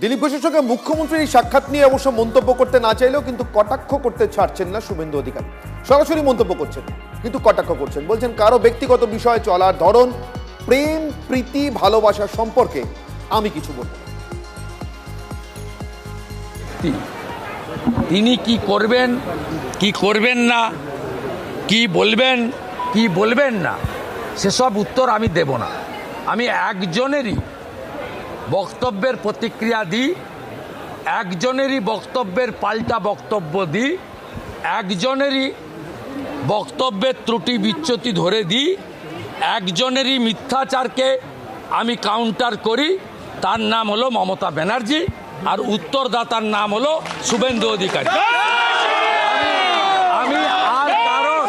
দিলীপ ঘোষের সঙ্গে মুখ্যমন্ত্রীর এই সাক্ষাৎ নিয়ে অবশ্য মন্তব্য করতে না চাইলেও কিন্তু কটাক্ষ করতে ছাড়ছেন না শুভেন্দু অধিকারী। সরাসরি মন্তব্য করছেন, কিন্তু কটাক্ষ করছেন। বলছেন, কারও ব্যক্তিগত বিষয়ে চলার ধরন, প্রেম, প্রীতি, ভালোবাসা সম্পর্কে আমি কিছু বলব তিনি কি করবেন কি করবেন না, কি বলবেন কি বলবেন না, সেসব উত্তর আমি দেব না। আমি একজনেরই বক্তব্যের প্রতিক্রিয়া দিই, একজনেরই বক্তব্যের পাল্টা বক্তব্য দিই, একজনেরই বক্তব্যের ত্রুটি বিচ্যুতি ধরে দিই, একজনেরই মিথ্যাচারকে আমি কাউন্টার করি। তার নাম হলো মমতা ব্যানার্জি আর উত্তরদাতার নাম হলো শুভেন্দু অধিকারী। আমি আর কারোর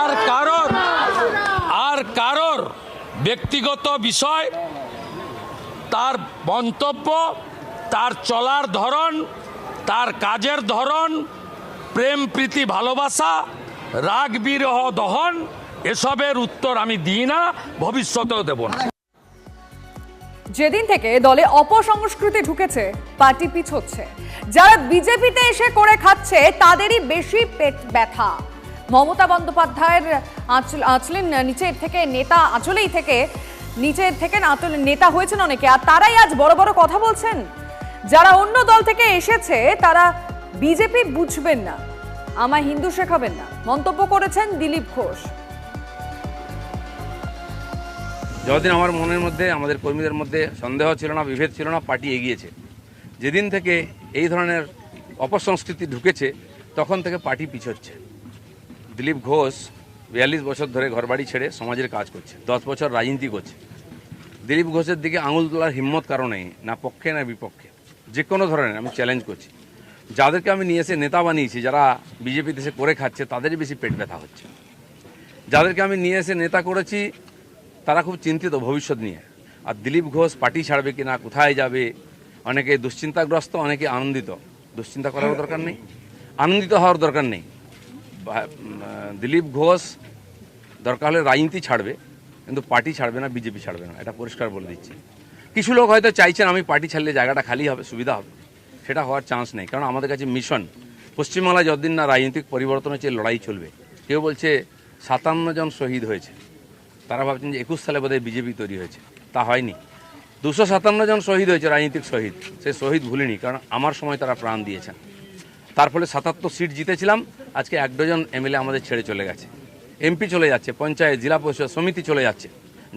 আর কারোর আর কারোর ব্যক্তিগত বিষয় তার মন্তব্য, তার চলার ধরন, তার কাজের ধরন, প্রেম, প্রীতি, ভালোবাসা, রাগ, বিরহ, দহন, এসবের উত্তর আমি দিই না, ভবিষ্যতেও দেব না। যেদিন থেকে দলে অপসংস্কৃতি ঢুকেছে, পার্টি পিছোচ্ছে। যারা বিজেপিতে এসে করে খাচ্ছে, তাদেরই বেশি পেট ব্যথা। মমতা বন্দ্যোপাধ্যায়ের আঁচল আঁচলেন নিচের থেকে, নেতা আঁচলেই থেকে নিচের থেকে নেতা হয়েছেন অনেকে, আর তারাই আজ বড় বড় কথা বলছেন। যারা অন্য দল থেকে এসেছে, তারা বিজেপি বুঝবেন না, আমায় হিন্দু শেখাবেন না। মন্তব্য করেছেন দিলীপ ঘোষ। যতদিন আমার মনের মধ্যে, আমাদের কর্মীদের মধ্যে সন্দেহ ছিল না, বিভেদ ছিল না, পার্টি এগিয়েছে। যেদিন থেকে এই ধরনের অপসংস্কৃতি ঢুকেছে, তখন থেকে পার্টি পিছোচ্ছে। দিলীপ ঘোষ বিয়াল্লিশ বছর ধরে ঘরবাড়ি ছেড়ে সমাজের কাজ করছে, দশ বছর রাজনীতি করছে। দিলীপ ঘোষের দিকে আঙুল তোলার হিম্মত কারণে না পক্ষে, না বিপক্ষে। যে কোনো ধরনের, আমি চ্যালেঞ্জ করছি। যাদেরকে আমি নিয়ে এসে নেতা বানিয়েছি, যারা বিজেপি দেশে করে খাচ্ছে, তাদেরই বেশি পেট ব্যথা হচ্ছে। যাদেরকে আমি নিয়ে এসে নেতা করেছি, তারা খুব চিন্তিত ভবিষ্যৎ নিয়ে। আর দিলীপ ঘোষ পার্টি ছাড়বে কি না কোথায় যাবে, অনেকে দুশ্চিন্তাগ্রস্ত, অনেকে আনন্দিত। দুশ্চিন্তা করার দরকার নেই। আনন্দিত হওয়ার দরকার নেই। দিলীপ ঘোষ দরকার হলে রাজনীতি ছাড়বে। কিন্তু পার্টি ছাড়বে না, বিজেপি ছাড়বে না, এটা পরিষ্কার বলে দিচ্ছি। কিছু লোক হয়তো চাইছেন আমি পার্টি ছাড়লে জায়গাটা খালি হবে, সুবিধা হবে। সেটা হওয়ার চান্স নেই, কারণ আমাদের কাছে মিশন পশ্চিমবাংলায় যতদিন না রাজনৈতিক পরিবর্তন হচ্ছে, লড়াই চলবে। কেউ বলছে সাতান্ন জন শহীদ হয়েছে। তারা ভাবছেন যে একুশ সালে বোধহয় বিজেপি তৈরি হয়েছে। তা হয়নি। দুশো সাতান্ন জন শহীদ হয়েছে রাজনৈতিক শহীদ। সে শহীদ ভুলিনি, কারণ আমার সময় তারা প্রাণ দিয়েছেন। তার ফলে সাতাত্তর সিট জিতেছিলাম, আজকে এক ডজন এমএলএ আমাদের ছেড়ে চলে গেছে। এমপি চলে যাচ্ছে, পঞ্চায়েত, জেলা পরিষদ, সমিতি চলে যাচ্ছে।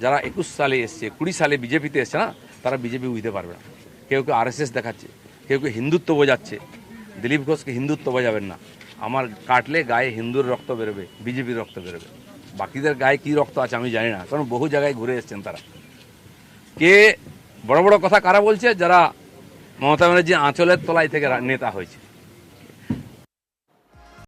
যারা একুশ সালে এসছে, কুড়ি সালে বিজেপিতে এসছে না, তারা বিজেপি বুঝতে পারবে না। কেউ কেউ আরএসএস দেখাচ্ছে, কেউ কেউ হিন্দুত্ব বোঝাচ্ছে। দিলীপ ঘোষকে হিন্দুত্ব বোঝাবেন না। আমার কাটলে গায়ে হিন্দুর রক্ত বেরোবে, বিজেপির রক্ত বেরোবে। বাকিদের গায়ে কী রক্ত আছে আমি জানি না, কারণ বহু জায়গায় ঘুরে এসছেন তারা। কে বড় বড় কথা কারা বলছে? যারা মমতা ব্যানার্জি আঁচলের তলায় থেকে নেতা হয়েছে।